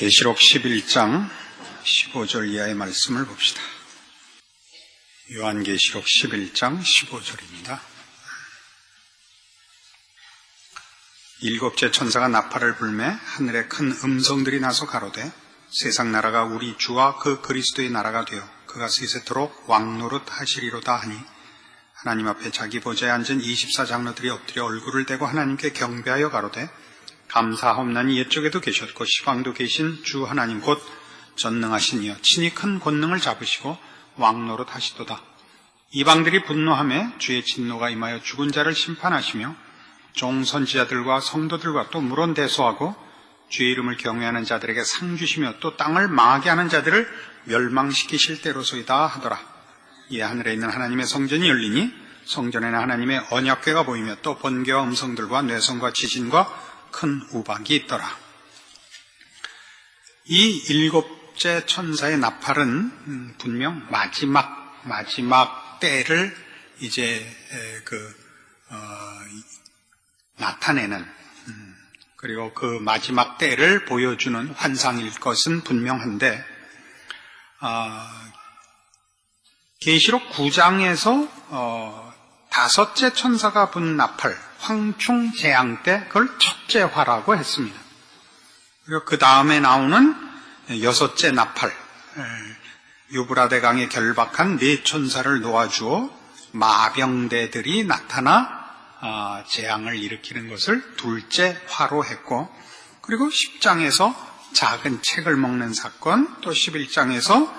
계시록 11장 15절 이하의 말씀을 봅시다. 요한계시록 11장 15절입니다. 일곱째 천사가 나팔을 불매 하늘에 큰 음성들이 나서 가로되 세상 나라가 우리 주와 그 그리스도의 나라가 되어 그가 세세토록 왕노릇 하시리로다 하니 하나님 앞에 자기 보좌에 앉은 24장로들이 엎드려 얼굴을 대고 하나님께 경배하여 가로되 감사하옵나니 옛쪽에도 계셨고 시방도 계신 주 하나님 곧 전능하신 이여 친히 큰 권능을 잡으시고 왕노릇 하시도다. 이방들이 분노함에 주의 진노가 임하여 죽은 자를 심판하시며 종 선지자들과 성도들과 또 물론 대소하고 주의 이름을 경외하는 자들에게 상 주시며 또 땅을 망하게 하는 자들을 멸망시키실 때로소이다 하더라. 이에 하늘에 있는 하나님의 성전이 열리니 성전에는 하나님의 언약궤가 보이며 또 번개와 음성들과 뇌성과 지진과 큰 우박이 있더라. 이 일곱째 천사의 나팔은 음, 분명 마지막 마지막 때를 이제 그 어, 나타내는 음, 그리고 그 마지막 때를 보여주는 환상일 것은 분명한데 아, 계시록 9장에서 어, 다섯째 천사가 분 나팔 황충 재앙 때 그걸 첫째 화라고 했습니다. 그리고 그 다음에 나오는 여섯째 나팔 유브라데 강에 결박한 네 천사를 놓아주어 마병대들이 나타나 아, 재앙을 일으키는 것을 둘째 화로 했고 그리고 10장에서 작은 책을 먹는 사건 또 11장에서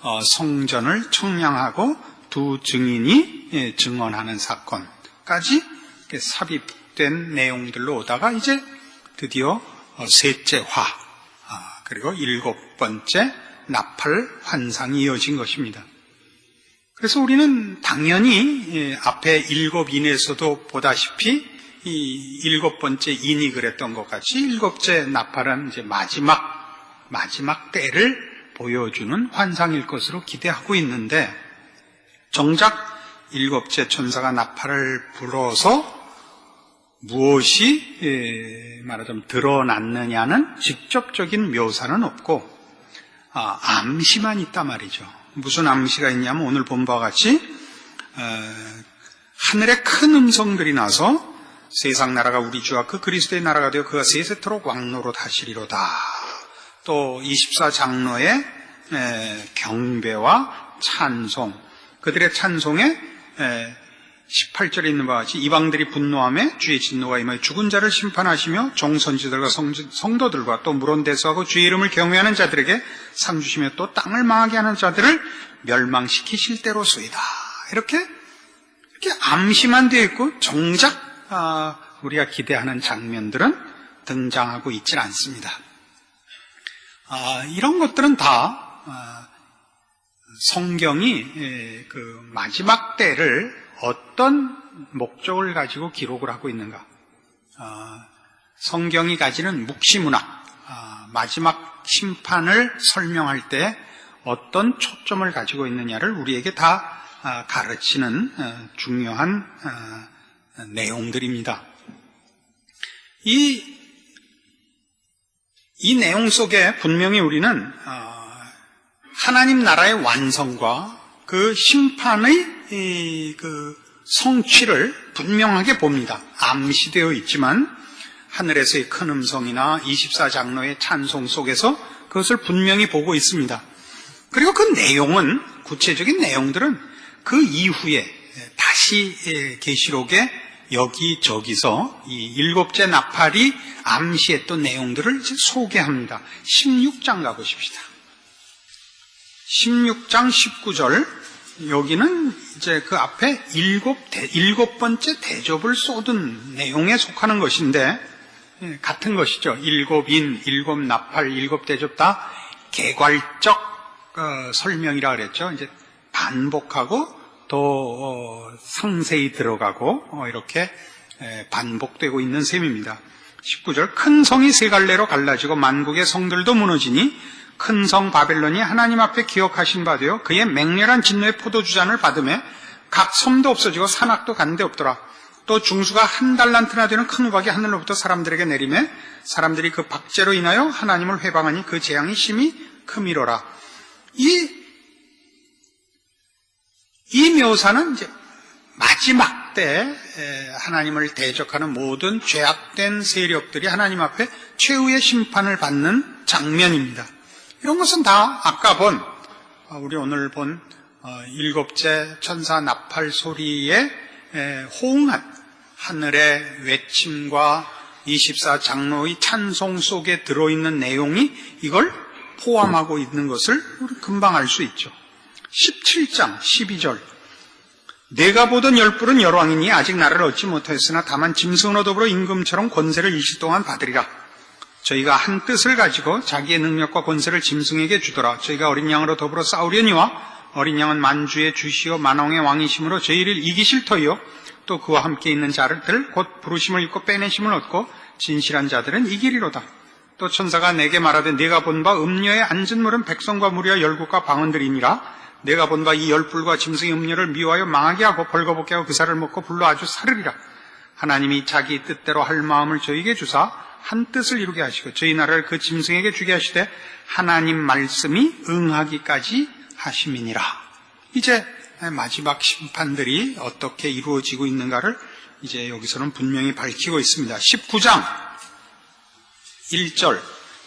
어, 성전을 청량하고 두 증인이 예, 증언하는 사건까지 삽입된 내용들로 오다가 이제 드디어 어, 셋째 화 아, 그리고 일곱 번째 나팔 환상이 이어진 것입니다. 그래서 우리는 당연히 예, 앞에 일곱 인에서도 보다시피 이 일곱 번째 인이 그랬던 것 같이 일곱째 나팔은 이제 마지막 마지막 때를 보여주는 환상일 것으로 기대하고 있는데 정작 일곱째 천사가 나팔을 불어서 무엇이 예, 말하자면 드러났느냐는 직접적인 묘사는 없고 아, 암시만 있단 말이죠. 무슨 암시가 있냐면 오늘 본 바와 같이 어, 하늘에 큰 음성들이 나서 세상 나라가 우리 주와 그 그리스도의 나라가 되어 그가 세세토록 왕노로 다시리로다. 또 24장로의 경배와 찬송 그들의 찬송에 18절에 있는 바와 같이 이방들이 분노함에 주의 진노가 임하여 죽은 자를 심판하시며 종선지들과 성도들과 또 물온대수하고 주의 이름을 경외하는 자들에게 상 주시며 또 땅을 망하게 하는 자들을 멸망시키실 때로소이다. 이렇게 이렇게 암시만 되어 있고 정작 아, 우리가 기대하는 장면들은 등장하고 있질 않습니다. 아, 이런 것들은 다 아, 성경이 예, 그 마지막 때를 어떤 목적을 가지고 기록을 하고 있는가? 어, 성경이 가지는 묵시문학, 어, 마지막 심판을 설명할 때 어떤 초점을 가지고 있느냐를 우리에게 다 어, 가르치는 어, 중요한 어, 내용들입니다. 이, 이 내용 속에 분명히 우리는 하나님 나라의 완성과 그 심판의 그 성취를 분명하게 봅니다. 암시되어 있지만 하늘에서의 큰 음성이나 24장로의 찬송 속에서 그것을 분명히 보고 있습니다. 그리고 그 내용은 구체적인 내용들은 그 이후에 다시 계시록에 여기저기서 이 일곱째 나팔이 암시했던 내용들을 소개합니다. 16장 가보십시다. 16장 19절 여기는 이제 그 앞에 일곱, 대, 일곱 번째 대접을 쏟은 내용에 속하는 것인데, 예, 같은 것이죠. 일곱 인, 일곱 나팔, 일곱 대접 다 개괄적 어, 설명이라 그랬죠. 이제 반복하고 또 어, 상세히 들어가고 어, 이렇게 에, 반복되고 있는 셈입니다. 19절 큰 성이 세 갈래로 갈라지고 만국의 성들도 무너지니 큰 성 바벨론이 하나님 앞에 기억하신 바 되어 그의 맹렬한 진노의 포도주잔을 받음에 각 섬도 없어지고 산악도 간데 없더라. 또 중수가 한 달란트나 되는 큰 우박이 하늘로부터 사람들에게 내리매 사람들이 그 박제로 인하여 하나님을 회방하니 그 재앙이 심히 크미로라. 이, 이 묘사는 이제 마지막 때 하나님을 대적하는 모든 죄악된 세력들이 하나님 앞에 최후의 심판을 받는 장면입니다. 이런 것은 다 아까 본 어, 우리 오늘 본 어, 일곱째 천사 나팔 소리에 호응한 하늘의 외침과 24 장로의 찬송 속에 들어있는 내용이 이걸 포함하고 있는 것을 우리 금방 알 수 있죠. 17장 12절 내가 보던 열불은 열왕이니 아직 나를 얻지 못하였으나 다만 짐승으로 더불어 임금처럼 권세를 일시 동안 받으리라. 저희가 한 뜻을 가지고 자기의 능력과 권세를 짐승에게 주더라. 저희가 어린 양으로 더불어 싸우려니와 어린 양은 만주의 주시오 만왕의 왕이심으로 저희를 이기실 터이요 또 그와 함께 있는 자들 곧 부르심을 입고 빼내심을 얻고 진실한 자들은 이기리로다. 또 천사가 내게 말하되 내가 본 바 음녀에 앉은 물은 백성과 무리와 열국과 방언들이니라 내가 본 바 이 열불과 짐승의 음료를 미워하여 망하게 하고 벌거벗게 하고 그 살을 먹고 불로 아주 사르리라. 하나님이 자기 뜻대로 할 마음을 저에게 주사 한 뜻을 이루게 하시고 저희 나라를 그 짐승에게 주게 하시되 하나님 말씀이 응하기까지 하심이니라. 이제 마지막 심판들이 어떻게 이루어지고 있는가를 이제 여기서는 분명히 밝히고 있습니다. 19장 1절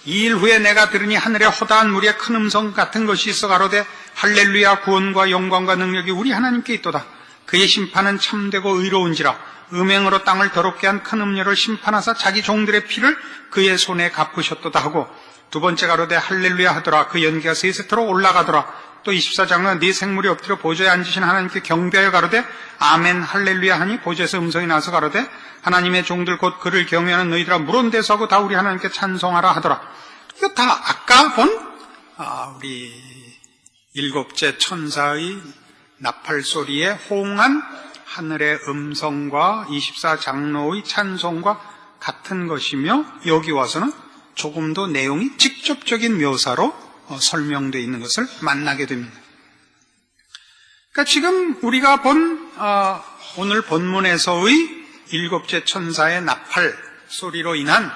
이 일 후에 내가 들으니 하늘에 허다한 무리의 큰 음성 같은 것이 있어 가로되 할렐루야 구원과 영광과 능력이 우리 하나님께 있도다. 그의 심판은 참되고 의로운지라 음행으로 땅을 더럽게 한 큰 음료를 심판하사 자기 종들의 피를 그의 손에 갚으셨도다 하고 두 번째 가로되 할렐루야 하더라. 그 연기가 세세토록 올라가더라. 또 24장은 네 생물이 엎드려 보좌에 앉으신 하나님께 경배하여 가로되 아멘 할렐루야 하니 보좌에서 음성이 나서 가로되 하나님의 종들 곧 그를 경외하는 너희들아 물온대서 하고 다 우리 하나님께 찬송하라 하더라. 이거 다 아까 본 아, 우리 일곱째 천사의 나팔 소리에 호응한 하늘의 음성과 24장로의 찬송과 같은 것이며 여기 와서는 조금 더 내용이 직접적인 묘사로 어, 설명되어 있는 것을 만나게 됩니다. 그러니까 지금 우리가 본 어, 오늘 본문에서의 일곱째 천사의 나팔 소리로 인한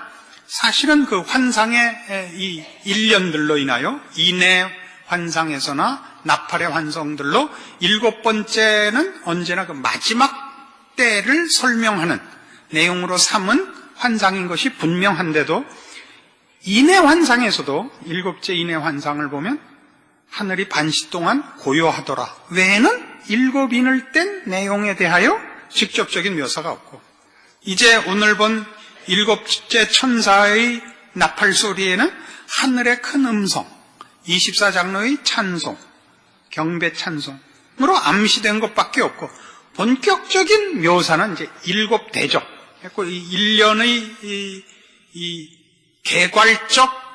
사실은 그 환상의 이 일련들로 인하여 인해 환상에서나 나팔의 환성들로 일곱 번째는 언제나 그 마지막 때를 설명하는 내용으로 삼은 환상인 것이 분명한데도 인해 환상에서도 일곱째 인해 환상을 보면 하늘이 반시 동안 고요하더라. 외에는 일곱 인을 뗀 내용에 대하여 직접적인 묘사가 없고 이제 오늘 본 일곱째 천사의 나팔 소리에는 하늘의 큰 음성, 24장로의 찬송, 경배 찬송으로 암시된 것밖에 없고 본격적인 묘사는 이제 일곱 대적, 이 일련의 이, 이 개괄적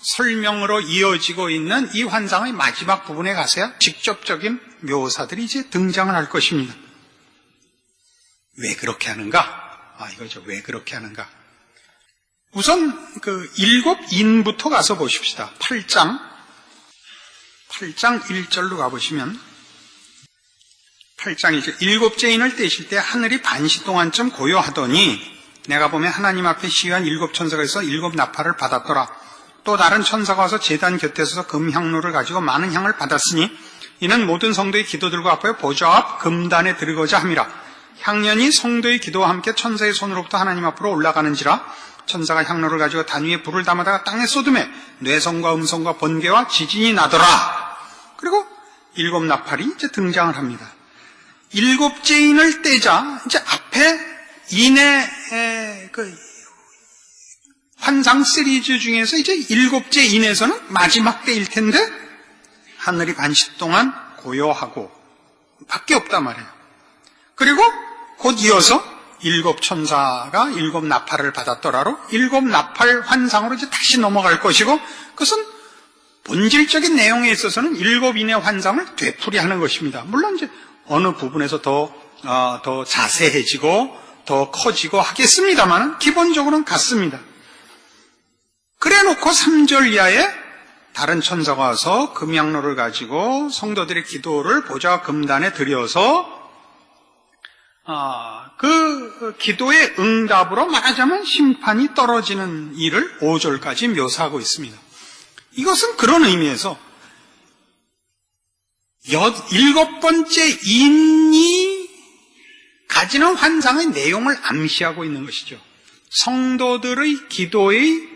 설명으로 이어지고 있는 이 환상의 마지막 부분에 가서야 직접적인 묘사들이 이제 등장을 할 것입니다. 왜 그렇게 하는가? 아, 이거죠. 왜 그렇게 하는가? 우선 그 일곱 인부터 가서 보십시다. 8장 8장 1절로 가보시면 8장 1절 일곱째 인을 떼실 때 하늘이 반시 동안쯤 고요하더니 내가 보면 하나님 앞에 시위한 일곱 천사가 있어 일곱 나팔을 받았더라. 또 다른 천사가 와서 재단 곁에 서서 금향로를 가지고 많은 향을 받았으니 이는 모든 성도의 기도들과 앞에 보좌 앞 금단에 들어가자 함이라. 향연이 성도의 기도와 함께 천사의 손으로부터 하나님 앞으로 올라가는지라 천사가 향로를 가지고 단 위에 불을 담아다가 땅에 쏟음에 뇌성과 음성과 번개와 지진이 나더라. 그리고 일곱 나팔이 이제 등장을 합니다. 일곱째 인을 떼자 이제 앞에 인의 그 환상 시리즈 중에서 이제 일곱째 인에서는 마지막 때일 텐데 하늘이 반시 동안 고요하고 밖에 없단 말이에요. 그리고 곧 이어서 일곱 천사가 일곱 나팔을 받았더라로 일곱 나팔 환상으로 이제 다시 넘어갈 것이고 그것은 본질적인 내용에 있어서는 일곱 인의 환상을 되풀이하는 것입니다. 물론 이제 어느 부분에서 더, 어, 더 자세해지고 더 커지고 하겠습니다만 기본적으로는 같습니다. 그래 놓고 3절 이하에 다른 천사가 와서 금양로를 가지고 성도들의 기도를 보좌 금단에 아, 그 기도의 응답으로 말하자면 심판이 떨어지는 일을 5절까지 묘사하고 있습니다. 이것은 그런 의미에서 여, 일곱 번째 인이 가지는 환상의 내용을 암시하고 있는 것이죠. 성도들의 기도의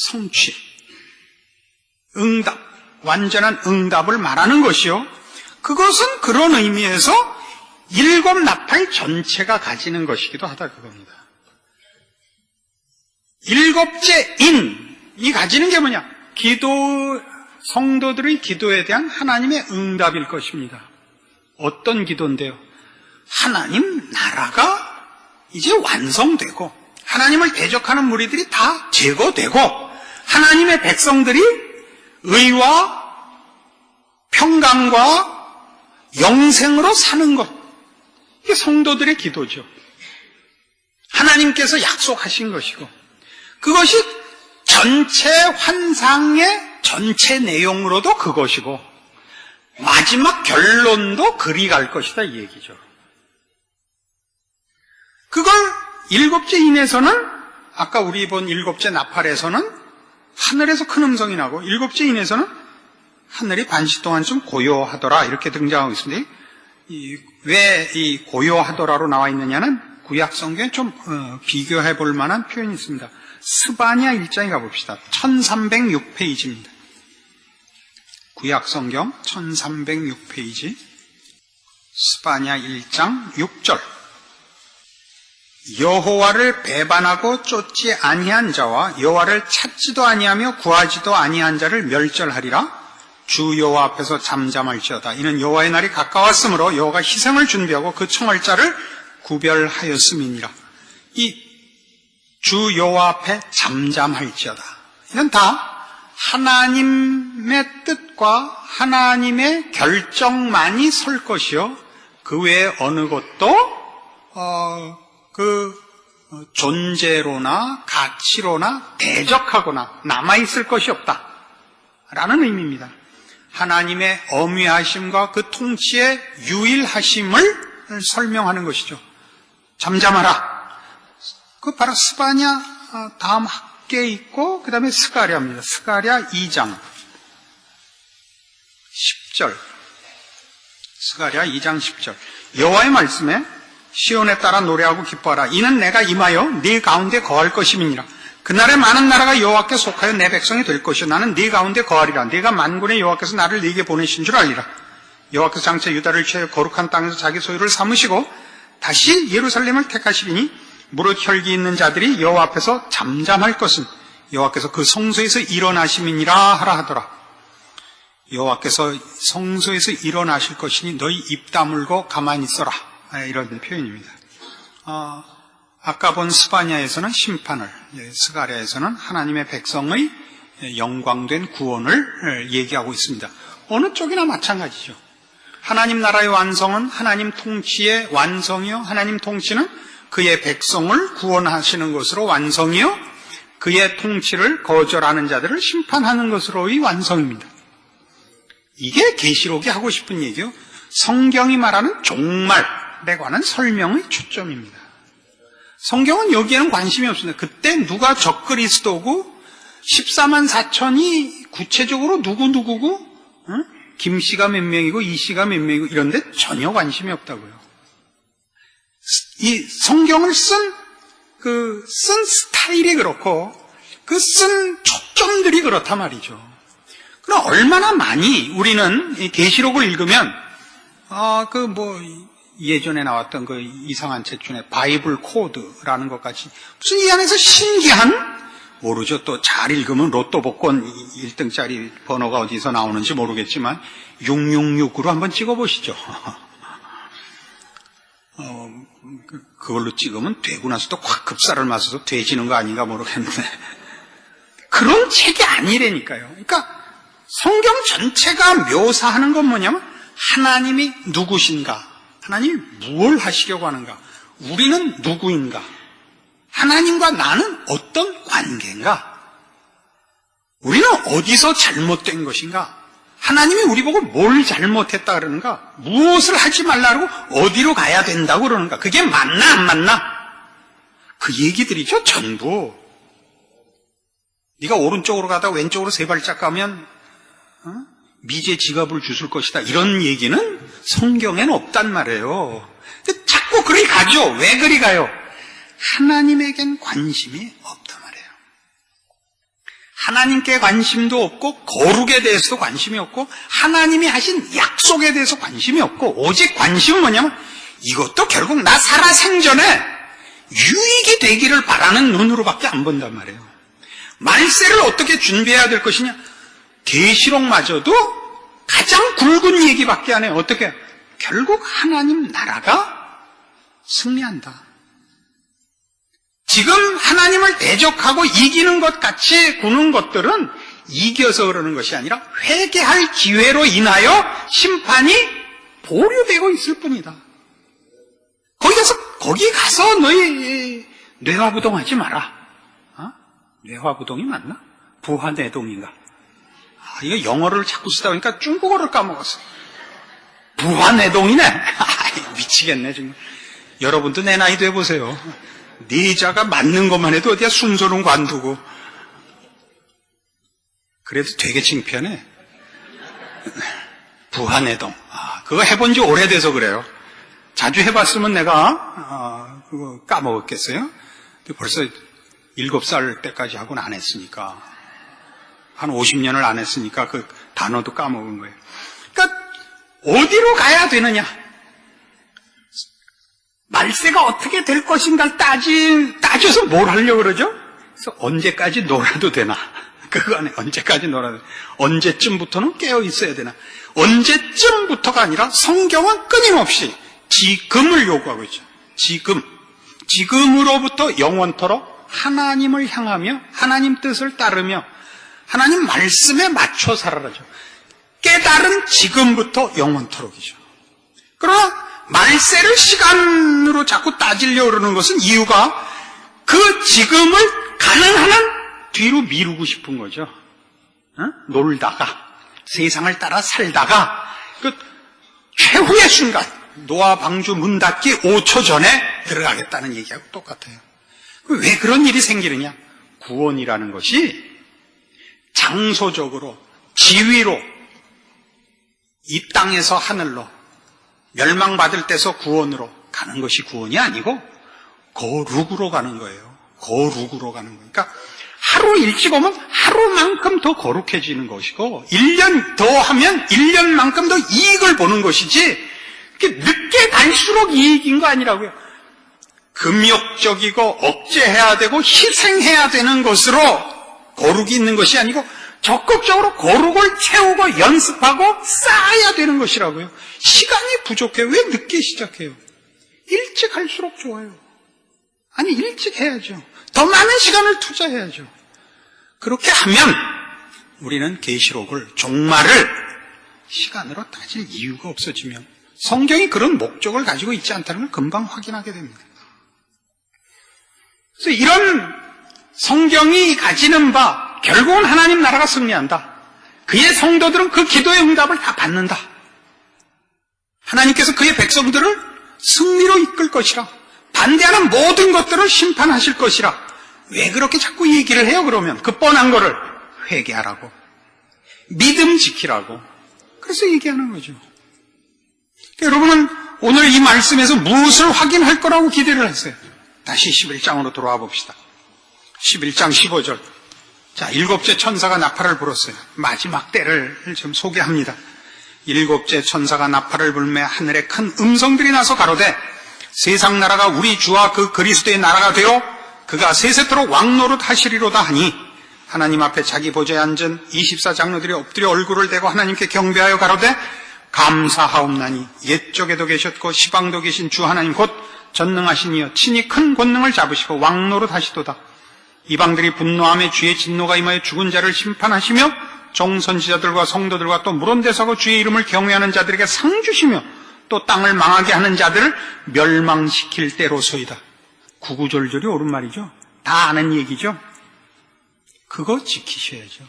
성취, 응답, 완전한 응답을 말하는 것이요. 그것은 그런 의미에서 일곱 나팔 전체가 가지는 것이기도 하다 그겁니다. 일곱째 인 이 가지는 게 뭐냐? 기도, 성도들의 기도에 대한 하나님의 응답일 것입니다. 어떤 기도인데요? 하나님 나라가 이제 완성되고, 하나님을 대적하는 무리들이 다 제거되고, 하나님의 백성들이 의와 평강과 영생으로 사는 것. 이게 성도들의 기도죠. 하나님께서 약속하신 것이고, 그것이 전체 환상의 전체 내용으로도 그것이고, 마지막 결론도 그리 갈 것이다, 이 얘기죠. 그걸 일곱째 인에서는, 아까 우리 본 일곱째 나팔에서는 하늘에서 큰 음성이 나고, 일곱째 인에서는 하늘이 반시 동안 좀 고요하더라, 이렇게 등장하고 있습니다. 왜 이 고요하더라로 나와 있느냐는 구약 성경에 좀 어, 비교해 볼 만한 표현이 있습니다. 스바냐 1장에 가봅시다. 1306페이지입니다. 구약 성경 1306페이지 스바냐 1장 6절 여호와를 배반하고 쫓지 아니한 자와 여호와를 찾지도 아니하며 구하지도 아니한 자를 멸절하리라 주 여호와 앞에서 잠잠할지어다. 이는 여호와의 날이 가까웠으므로 여호와가 희생을 준비하고 그 청할 자를 구별하였음이니라. 이 주 여호와 앞에 잠잠할지어다. 이건 다 하나님의 뜻과 하나님의 결정만이 설 것이요. 그 외에 어느 것도 어, 그 존재로나 가치로나 대적하거나 남아 있을 것이 없다. 라는 의미입니다. 하나님의 어미하심과 그 통치의 유일하심을 설명하는 것이죠. 잠잠하라. 그 바로 스바냐 다음 학계에 있고 그 다음에 스가랴입니다. 스가랴 2장 10절 스가랴 2장 10절 여호와의 말씀에 시온에 따라 노래하고 기뻐하라. 이는 내가 임하여 네 가운데 거할 것임이니라. 그날에 많은 나라가 여호와께 속하여 내 백성이 될 것이요. 나는 네 가운데 거하리라. 네가 만군의 여호와께서 나를 네게 보내신 줄 알리라. 여호와께서 장차 유다를 취하여 거룩한 땅에서 자기 소유를 삼으시고 다시 예루살렘을 택하시리니 무릇 혈기 있는 자들이 여호와 앞에서 잠잠할 것은 여호와께서 그 성소에서 일어나심이니라 하라 하더라. 여호와께서 성소에서 일어나실 것이니 너희 입 다물고 가만히 있어라. 이런 표현입니다. 어, 아까 본 스바냐에서는 심판을, 예, 스가랴에서는 하나님의 백성의 영광된 구원을 얘기하고 있습니다. 어느 쪽이나 마찬가지죠. 하나님 나라의 완성은 하나님 통치의 완성이요. 하나님 통치는 그의 백성을 구원하시는 것으로 완성이요. 그의 통치를 거절하는 자들을 심판하는 것으로의 완성입니다. 이게 계시록이 하고 싶은 얘기요. 성경이 말하는 종말에 관한 설명의 초점입니다. 성경은 여기에는 관심이 없습니다. 그때 누가 적그리스도고 14만 4천이 구체적으로 누구누구고 응? 김 씨가 몇 명이고 이 씨가 몇 명이고 이런데 전혀 관심이 없다고요. 이 성경을 쓴 그 쓴 스타일이 그렇고 그 쓴 초점들이 그렇단 말이죠. 그럼 얼마나 많이 우리는 계시록을 읽으면 아그뭐 예전에 나왔던 그 이상한 책 중에 바이블 코드라는 것 같이 무슨 이 안에서 신기한 모르죠. 또 잘 읽으면 로또 복권 1등짜리 번호가 어디서 나오는지 모르겠지만 666으로 한번 찍어보시죠. 어, 그, 그걸로 찍으면 되고 나서 또확 급사를 맞아서 돼지는 거 아닌가 모르겠는데 그런 책이 아니라니까요. 그러니까 성경 전체가 묘사하는 건 뭐냐면 하나님이 누구신가 하나님이 무엇을 하시려고 하는가? 우리는 누구인가? 하나님과 나는 어떤 관계인가? 우리는 어디서 잘못된 것인가? 하나님이 우리 보고 뭘 잘못했다 그러는가? 무엇을 하지 말라고 어디로 가야 된다고 그러는가? 그게 맞나 안 맞나? 그 얘기들이죠 전부. 네가 오른쪽으로 가다 왼쪽으로 세 발짝 가면 어? 미제 지갑을 주술 것이다. 이런 얘기는 성경에는 없단 말이에요. 근데 자꾸 그리 가죠. 왜 그리 가요? 하나님에겐 관심이 없단 말이에요. 하나님께 관심도 없고 거룩에 대해서도 관심이 없고 하나님이 하신 약속에 대해서 관심이 없고 오직 관심은 뭐냐면 이것도 결국 나 살아 생전에 유익이 되기를 바라는 눈으로밖에 안 본단 말이에요. 말세를 어떻게 준비해야 될 것이냐? 계시록마저도 가장 굵은 얘기밖에 안 해요. 어떻게? 결국 하나님 나라가 승리한다. 지금 하나님을 대적하고 이기는 것 같이 구는 것들은 이겨서 그러는 것이 아니라 회개할 기회로 인하여 심판이 보류되고 있을 뿐이다. 거기 가서, 거기 가서 너희 뇌화부동하지 마라. 어? 뇌화부동이 맞나? 부화내동인가? 아, 이거 영어를 자꾸 쓰다 보니까 중국어를 까먹었어. 부화내동이네? 미치겠네, 정말. 여러분도 내 나이 돼보세요. 네자가 맞는 것만 해도 어디야 순서는 관두고. 그래도 되게 창피하네. 부하내동. 아, 그거 해본 지 오래돼서 그래요. 자주 해봤으면 내가, 아, 그거 까먹었겠어요? 근데 벌써 일곱 살 때까지 하고는 안 했으니까. 한 50년을 안 했으니까 그 단어도 까먹은 거예요. 그러니까, 어디로 가야 되느냐? 말세가 어떻게 될 것인가를 따지, 따져서 뭘 하려고 그러죠? 그래서 언제까지 놀아도 되나? 그거 안에 언제까지 놀아도 되나? 언제쯤부터는 깨어 있어야 되나? 언제쯤부터가 아니라 성경은 끊임없이 지금을 요구하고 있죠. 지금. 지금으로부터 영원토록 하나님을 향하며 하나님 뜻을 따르며 하나님 말씀에 맞춰 살아라죠. 깨달은 지금부터 영원토록이죠. 그러나 말세를 시간으로 자꾸 따지려고 그러는 것은 이유가 그 지금을 가능한 한 뒤로 미루고 싶은 거죠. 어? 놀다가 세상을 따라 살다가 그 최후의 순간 노아 방주 문 닫기 5초 전에 들어가겠다는 얘기하고 똑같아요. 왜 그런 일이 생기느냐? 구원이라는 것이 장소적으로 지위로 이 땅에서 하늘로 멸망받을 때서 구원으로 가는 것이 구원이 아니고 거룩으로 가는 거예요. 거룩으로 가는 거니까 하루 일찍 오면 하루만큼 더 거룩해지는 것이고 1년 더 하면 1년만큼 더 이익을 보는 것이지 늦게 갈수록 이익인 거 아니라고요. 금욕적이고 억제해야 되고 희생해야 되는 것으로 거룩이 있는 것이 아니고 적극적으로 거룩을 채우고 연습하고 쌓아야 되는 것이라고요. 시간이 부족해요. 왜 늦게 시작해요? 일찍 할수록 좋아요. 아니, 일찍 해야죠. 더 많은 시간을 투자해야죠. 그렇게 하면 우리는 계시록을 종말을 시간으로 따질 이유가 없어지면 성경이 그런 목적을 가지고 있지 않다는 걸 금방 확인하게 됩니다. 그래서 이런 성경이 가지는 바 결국은 하나님 나라가 승리한다. 그의 성도들은 그 기도의 응답을 다 받는다. 하나님께서 그의 백성들을 승리로 이끌 것이라. 반대하는 모든 것들을 심판하실 것이라. 왜 그렇게 자꾸 얘기를 해요, 그러면? 그 뻔한 거를 회개하라고. 믿음 지키라고. 그래서 얘기하는 거죠. 여러분은 오늘 이 말씀에서 무엇을 확인할 거라고 기대를 했어요? 다시 11장으로 돌아와 봅시다. 11장 15절. 자, 일곱째 천사가 나팔을 불었어요. 마지막 때를 좀 소개합니다. 일곱째 천사가 나팔을 불매 하늘에 큰 음성들이 나서 가로되 세상 나라가 우리 주와 그 그리스도의 나라가 되어 그가 세세토록 왕노릇 하시리로다 하니 하나님 앞에 자기 보좌에 앉은 24장로들이 엎드려 얼굴을 대고 하나님께 경배하여 가로되 감사하옵나니 옛적에도 계셨고 시방도 계신 주 하나님 곧 전능하신 이여 친히 큰 권능을 잡으시고 왕노릇 하시도다. 이방들이 분노함에 주의 진노가 임하여 죽은 자를 심판하시며 종선지자들과 성도들과 또 물원대사고 주의 이름을 경외하는 자들에게 상 주시며 또 땅을 망하게 하는 자들을 멸망시킬 때로소이다. 구구절절이 옳은 말이죠. 다 아는 얘기죠. 그거 지키셔야죠.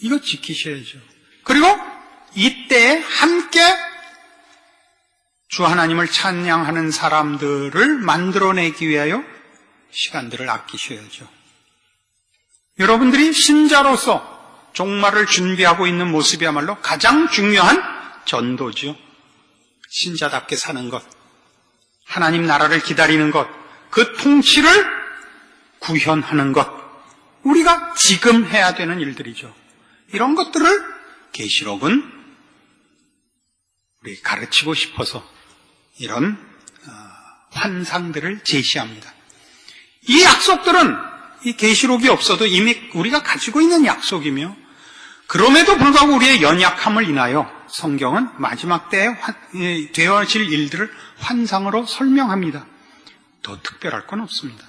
이거 지키셔야죠. 그리고 이때 함께 주 하나님을 찬양하는 사람들을 만들어내기 위하여 시간들을 아끼셔야죠. 여러분들이 신자로서 종말을 준비하고 있는 모습이야말로 가장 중요한 전도죠. 신자답게 사는 것, 하나님 나라를 기다리는 것, 그 통치를 구현하는 것, 우리가 지금 해야 되는 일들이죠. 이런 것들을 계시록은 우리 가르치고 싶어서 이런 어, 환상들을 제시합니다. 이 약속들은 이 계시록이 없어도 이미 우리가 가지고 있는 약속이며 그럼에도 불구하고 우리의 연약함을 인하여 성경은 마지막 때에 되어질 일들을 환상으로 설명합니다. 더 특별할 건 없습니다.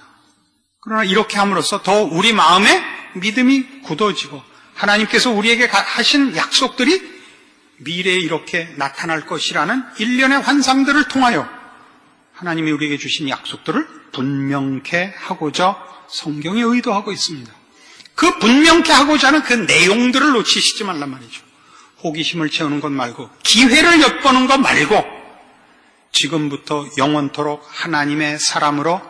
그러나 이렇게 함으로써 더 우리 마음에 믿음이 굳어지고 하나님께서 우리에게 가- 하신 약속들이 미래에 이렇게 나타날 것이라는 일련의 환상들을 통하여 하나님이 우리에게 주신 약속들을 분명케 하고자 성경이 의도하고 있습니다. 그 분명케 하고자 하는 그 내용들을 놓치시지 말란 말이죠. 호기심을 채우는 것 말고 기회를 엿보는 것 말고 지금부터 영원토록 하나님의 사람으로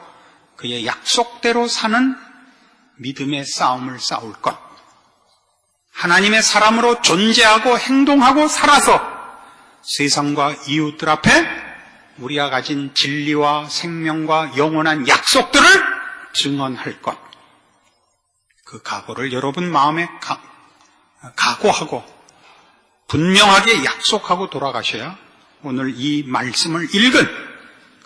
그의 약속대로 사는 믿음의 싸움을 싸울 것. 하나님의 사람으로 존재하고 행동하고 살아서 세상과 이웃들 앞에 우리가 가진 진리와 생명과 영원한 약속들을 증언할 것. 그 각오를 여러분 마음에 가, 각오하고 분명하게 약속하고 돌아가셔야 오늘 이 말씀을 읽은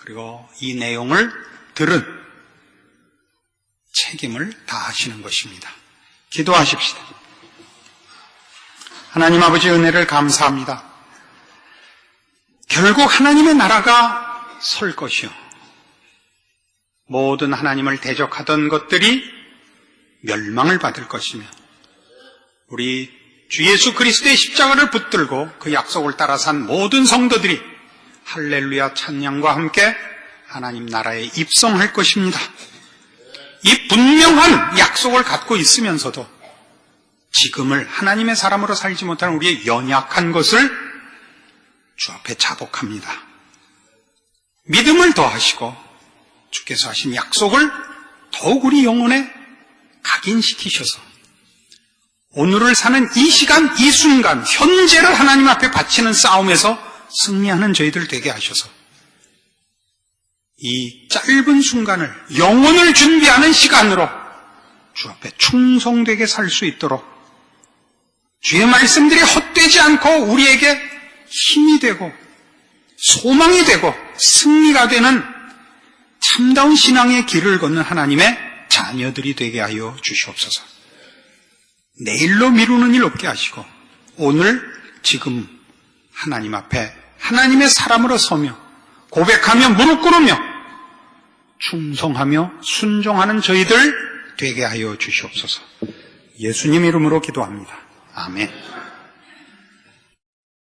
그리고 이 내용을 들은 책임을 다하시는 것입니다. 기도하십시다. 하나님 아버지 은혜를 감사합니다. 결국 하나님의 나라가 설 것이요. 모든 하나님을 대적하던 것들이 멸망을 받을 것이며 우리 주 예수 그리스도의 십자가를 붙들고 그 약속을 따라 산 모든 성도들이 할렐루야 찬양과 함께 하나님 나라에 입성할 것입니다. 이 분명한 약속을 갖고 있으면서도 지금을 하나님의 사람으로 살지 못하는 우리의 연약한 것을 주 앞에 자복합니다. 믿음을 더하시고 주께서 하신 약속을 더욱 우리 영혼에 각인시키셔서 오늘을 사는 이 시간, 이 순간, 현재를 하나님 앞에 바치는 싸움에서 승리하는 저희들 되게 하셔서 이 짧은 순간을 영혼을 준비하는 시간으로 주 앞에 충성되게 살 수 있도록 주의 말씀들이 헛되지 않고 우리에게 힘이 되고 소망이 되고 승리가 되는 참다운 신앙의 길을 걷는 하나님의 자녀들이 되게 하여 주시옵소서. 내일로 미루는 일 없게 하시고 오늘 지금 하나님 앞에 하나님의 사람으로 서며 고백하며 무릎 꿇으며 충성하며 순종하는 저희들 되게 하여 주시옵소서. 예수님 이름으로 기도합니다. 아멘.